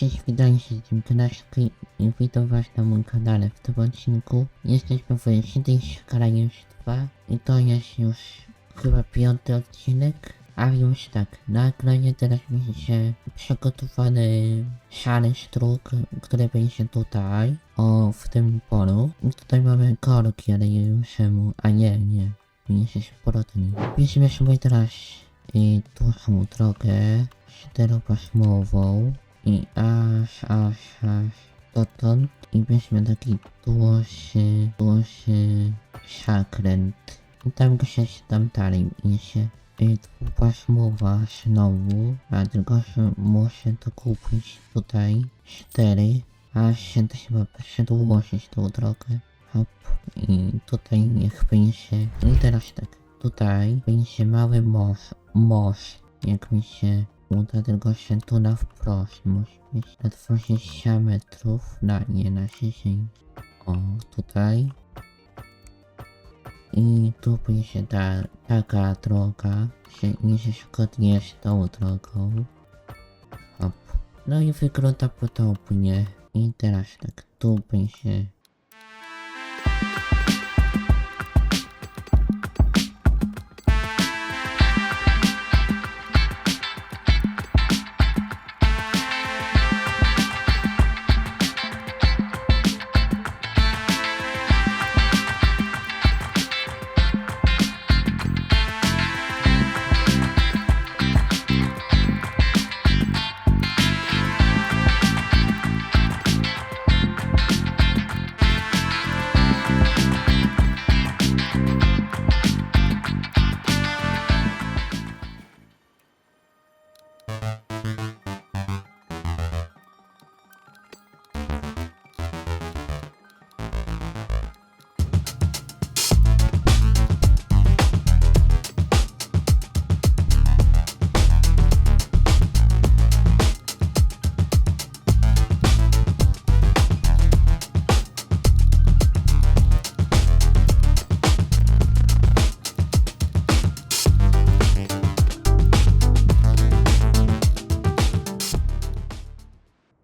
Cześć, witajcie, jestem Kanaszki i witam was na moim kanale. W tym odcinku jesteśmy w Cities Skylines 2 i to jest już chyba piąty odcinek. A już tak, na ekranie teraz widzicie przygotowany szary struk, który będzie tutaj, o, w tym polu. I tutaj mamy korki, ale je ruszemu, a nie, nie, widzicie szprotni. Bierzemy sobie teraz i dłuższą drogę, czteropasmową i aż, aż, aż dotąd i weźmy taki dłuższy, dłuższy zakręt. I tam gdzieś tam dalej idzie. I dwupasmowa znowu, a tylko, że muszę to kupić tutaj cztery, aż się da chyba przedłużyć tą drogę. Hop, i tutaj niech będzie. I teraz tak, tutaj będzie mały most, most, jak mi się uda, tylko się tu na wprost musi być na 20 metrów, na nie, na 10. O, tutaj. I tu będzie ta, taka droga, że nie się z tą drogą. Hop. No i wygląda podobnie. I teraz tak, tu będzie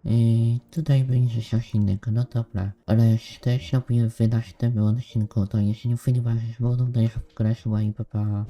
I tutaj będzie coś innego, no dobra. Ale też robię w następnym odcinku, to jeśli was spodobał, to już w grę i papa.